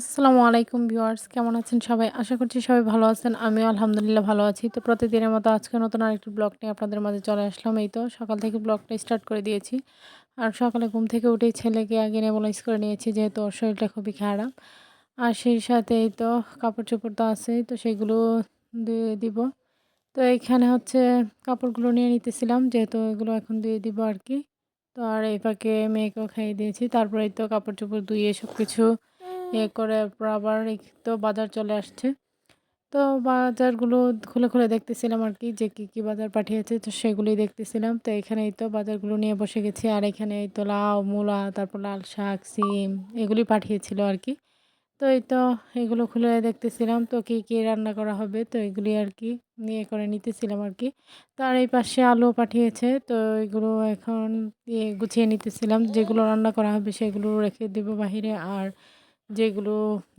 আসসালামু আলাইকুম ভিউয়ার্স, কেমন আছেন সবাই? আশা করছি সবাই ভালো আছেন, আমিও আলহামদুলিল্লাহ ভালো আছি। তো প্রতিদিনের মতো আজকে নতুন আরেকটি ব্লগ নিয়ে আপনাদের মাঝে চলে আসলাম। এই তো সকাল থেকে ব্লগটা স্টার্ট করে দিয়েছি। আর সকালে ঘুম থেকে উঠেই ছেলেকে আগে নেবলাইজ করে নিয়েছি, যেহেতু ওর শরীরটা খুবই খারাপ। আর সেই সাথে এই তো কাপড় চোপড় তো আছেই, তো সেগুলো দিয়ে দিব। তো এইখানে হচ্ছে কাপড়গুলো নিয়ে নিতেছিলাম, যেহেতু এগুলো এখন দিয়ে দিব আর কি। তো আর এই ফাঁকে মেয়েকেও খাইয়ে দিয়েছি তারপরে তো কাপড় চোপড় ধুয়ে সব কিছু এ করে আবার তো বাজার চলে আসছে। তো বাজারগুলো খুলে খুলে দেখতেছিলাম আর কি, যে কী কী বাজার পাঠিয়েছে, তো সেগুলোই দেখতেছিলাম। তো এখানে এই তো বাজারগুলো নিয়ে বসে গেছি, আর এখানে এই তো লাউ, মূলা, তারপর লাল শাক, সিম এগুলি পাঠিয়েছিল আর কি। তো এই তো এগুলো খুলে দেখতেছিলাম, তো কী কী রান্না করা হবে, তো এগুলি আর কি নিয়ে করে নিতেছিলাম আর কি। তার এই পাশে আলু পাঠিয়েছে, তো এগুলো এখন ইয়ে গুছিয়ে নিতেছিলাম, যেগুলো রান্না করা হবে সেগুলো রেখে দেবো বাহিরে, আর যেগুলো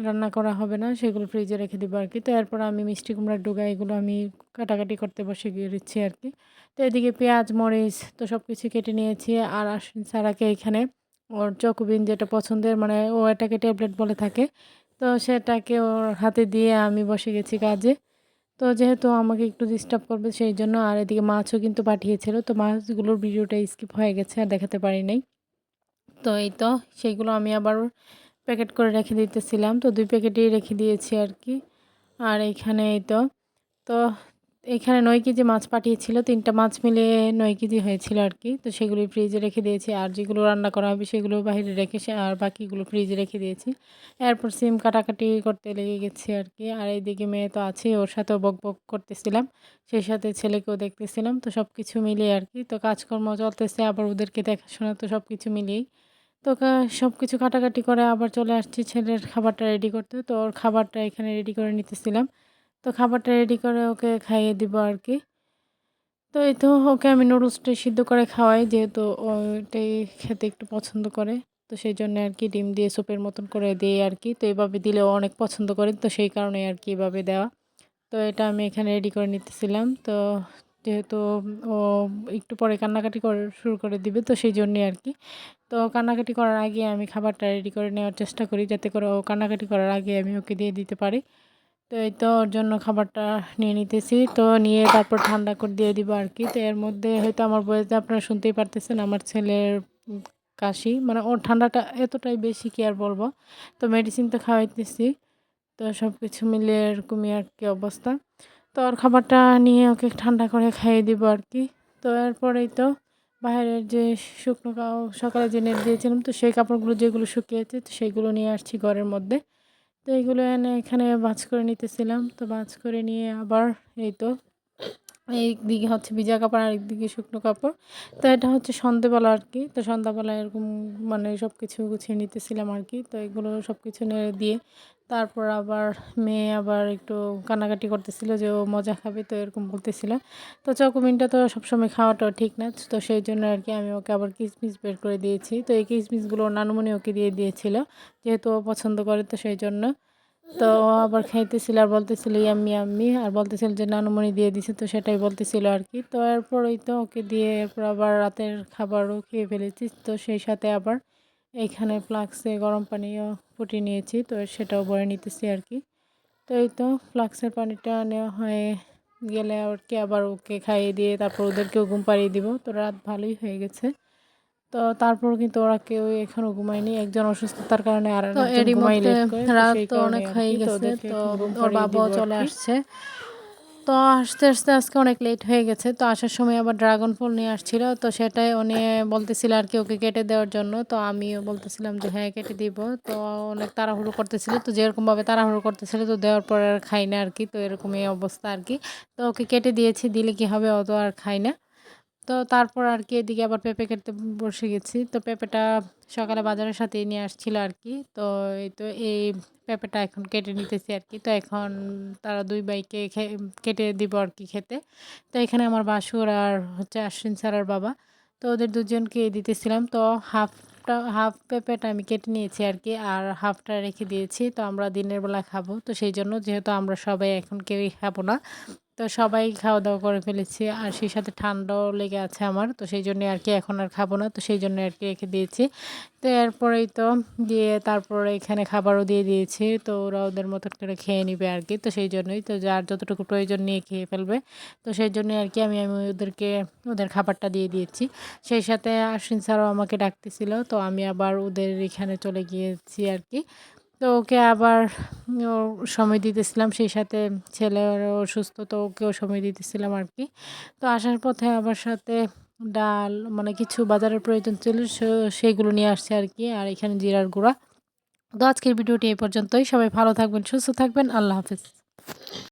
রান্না করা হবে না, সেগুলো ফ্রিজে রেখে দেবো আর কি। তো এরপর আমি মিষ্টি কুমড়ার ডুগা, এগুলো আমি কাটাকাটি করতে বসে গিয়ে দিচ্ছি আর কি। তো এদিকে পেঁয়াজ, মরিচ, তো সব কিছু কেটে নিয়েছি। আর সারাকে এখানে ওর চকোবিন যেটা পছন্দের মানে ও এটাকে ট্যাবলেট বলে থাকে, তো সেটাকে ওর হাতে দিয়ে আমি বসে গেছি কাজে। তো যেহেতু আমাকে একটু ডিস্টার্ব করবে সেই জন্য, আর এদিকে মাছও কিন্তু পাঠিয়েছিল, তো মাছগুলোর ভিডিওটা স্কিপ হয়ে গেছে, আর দেখাতে পারি নাই। তো এই তো সেইগুলো আমি আবার প্যাকেট করে রেখে দিতেছিলাম, তো দুই প্যাকেটেই রেখে দিয়েছি আর কি। আর এইখানে এই তো তো এখানে নয় কেজি মাছ পাঠিয়েছিল, তিনটা মাছ মিলে নয় কেজি হয়েছিল আর কি। তো সেগুলি ফ্রিজে রেখে দিয়েছি, আর যেগুলো রান্না করা হবে সেগুলো বাইরে রেখে আর বাকিগুলো ফ্রিজে রেখে দিয়েছি। এরপর সিম কাটাকাটি করতে লেগে গেছে আর কি। আর এইদিকে মেয়ে তো আছে, ওর সাথেও বক বক করতেছিলাম, সেই সাথে ছেলেকেও দেখতেছিলাম, তো সব কিছু মিলিয়ে আর কি। তো কাজকর্ম চলতেছে, আবার ওদেরকে দেখাশোনা, তো সব কিছু মিলিয়েই। তো সব কিছু কাটাকাটি করে আবার চলে আসছি ছেলের খাবারটা রেডি করতে। তো ওর খাবারটা এখানে রেডি করে নিতেছিলাম। তো খাবারটা রেডি করে ওকে খাইয়ে দিব আর কি। তো এই তো ওকে আমি নুডলসটাই সিদ্ধ করে খাওয়াই, যেহেতু ওইটাই খেতে একটু পছন্দ করে। তো সেই জন্য আর কি ডিম দিয়ে সুপের মতন করে দিই আর কি। তো এইভাবে দিলেও অনেক পছন্দ করে, তো সেই কারণে আর কি এভাবে দেওয়া। তো এটা আমি এখানে রেডি করে নিতেছিলাম। তো যেহেতু, ও একটু পরে কান্নাকাটি করে, শুরু করে দিবে, তো সেই জন্যে আর কি। তো কান্নাকাটি করার আগে আমি খাবারটা রেডি করে নেওয়ার চেষ্টা করি, যাতে করে ও কান্নাকাটি করার আগে আমি ওকে দিয়ে দিতে পারি। তো এই তো ওর জন্য খাবারটা নিয়ে নিতেছি, তো নিয়ে তারপর ঠান্ডা করে দিয়ে দিব আর কি। তো এর মধ্যে হয়তো আমার বয়সে আপনারা শুনতেই পারতেছেন, আমার ছেলের কাশি মানে ওর ঠান্ডাটা এতটাই বেশি কি আর বলব। তো মেডিসিন তো খাওয়াইতেছি, তো সব কিছু মিলে এরকমই আর কি অবস্থা। তো ওর খাবারটা নিয়ে ওকে ঠান্ডা করে খাইয়ে দিব আর কি। তো এরপরেই তো বাইরের যে শুকনো সকালে যে নেট দিয়েছিলাম, তো সেই কাপড়গুলো যেগুলো শুকিয়েছে, তো সেইগুলো নিয়ে আসছি ঘরের মধ্যে। তো এইগুলো এনে এখানে বাজ করে নিতেছিলাম। তো বাজ করে নিয়ে আবার এই তো দিকে হচ্ছে ভিজা কাপড় আর একদিকে শুকনো কাপড়। তো এটা হচ্ছে সন্ধেবেলা আর কি। তো সন্ধ্যাবেলা এরকম মানে সব কিছু গুছিয়ে নিতেছিলাম আর কি। তো এগুলো সব কিছু নেড়ে দিয়ে তারপর আবার মেয়ে আবার একটু কান্নাকাটি করতেছিল যে ও মজা খাবে তো এরকম বলতেছিল। তো চকোমিনটা তো সবসময় খাওয়াটাও ঠিক না। তো সেই জন্য আর কি আমি ওকে আবার কিসমিস বের করে দিয়েছি। তো এই কিসমিসগুলো নানুমনি ওকে দিয়ে দিয়েছিল, যেহেতু ও পছন্দ করে তো সেই জন্য। তো আবার খাইতেছিল আর বলতেছিল ইয়াম্মি আম্মি, আর বলতেছিল যে, নানুমণি দিয়ে দিছে তো, সেটাই বলতেছিল আর কি। তো এরপর ওই তো ওকে দিয়ে এরপর আবার রাতের খাবারও খেয়ে ফেলেছি। তো সেই সাথে আবার এইখানে ফ্লাক্সে গরম পানিও ফুটিয়ে নিয়েছি। তো সেটাও ভরে নিতেছি আর কি। তো এই তো ফ্লাক্সের পানিটা নেওয়া হয়ে গেলে আর কি আবার ওকে খাইয়ে দিয়ে তারপর ওদেরকেও ঘুম পাড়িয়ে দিব। তো রাত ভালোই হয়ে গেছে। তো তারপর কিন্তু ওরা কেউ এখনও ঘুমায়নি। একজন অসুস্থতার কারণে আর রাত তো অনেক হয়ে গেছে তো ওর বাবাও চলে আসছে। তো আসতে আসতে আজকে অনেক লেট হয়ে গেছে তো আসার সময় আবার ড্রাগন ফল নিয়ে আসছিল তো সেটাই উনি বলতেছিল আর কি ওকে কেটে দেওয়ার জন্য তো আমিও বলতেছিলাম যে হ্যাঁ কেটে দিব। তো অনেক তাড়াহুড়ো করতেছিল তো যেরকমভাবে তাড়াহুড়ো করতেছিল তো দেওয়ার পর আর খাই না আর কি তো এরকমই অবস্থা আর কি। তো ওকে কেটে দিয়েছি দিলে কি হবে? অত আর খাই না। তো তারপর আর কি এদিকে আবার পেঁপে কেটে বসে গেছি। তো পেঁপেটা সকালে বাজারের সাথে নিয়ে আসছিল আর কি। তো এই তো এই পেঁপেটা এখন কেটে নিতেছি আর কি। তো এখন তারা দুই বাইকে কেটে দিব আর কি খেতে। তো এখানে আমার বাসুর আর হচ্ছে আশ্বিন স্যার বাবা। তো ওদের দুজনকে দিতেছিলাম। তো হাফটা, হাফ পেঁপেটা আমি কেটে নিয়েছি আর কি। আর হাফটা রেখে দিয়েছি। তো আমরা দিনের বেলা খাব। তো সেই জন্য যেহেতু আমরা সবাই এখন কেউই খাব না। তো সবাই খাওয়া দাওয়া করে ফেলেছি। আর সেই সাথে ঠান্ডাও লেগে আছে আমার। তো সেই জন্য আর কি এখন আর খাব না। তো সেই জন্য আর কি রেখে দিয়েছি। তো এরপরেই তো দিয়ে তারপরে এখানে খাবারও দিয়ে দিয়েছি। তো ওরা ওদের মতো করে খেয়ে নিবে আর কি। তো সেই জন্যই তো যার যতটুকু প্রয়োজন নিয়ে খেয়ে ফেলবে। তো সেই জন্যই আর কি আমি আমি ওদেরকে, ওদের খাবারটা দিয়ে দিয়েছি। সেই সাথে আশ্বিন স্যারও আমাকে ডাকতেছিল। তো আমি আবার ওদের এখানে চলে গিয়েছি আর কি। তো ওকে আবার সময় দিতেছিলাম, সেই সাথে ছেলের অসুস্থ, তো ওকেও সময় দিতেছিলাম আর কি। তো আসার পথে আবার সাথে ডাল মানে কিছু বাজারের প্রয়োজন ছিল সেগুলো নিয়ে আসছে আর কি, আর এখানে জিরার গুঁড়া। তো আজকের ভিডিওটি এই পর্যন্তই। সবাই ভালো থাকবেন, সুস্থ থাকবেন। আল্লাহ হাফিজ।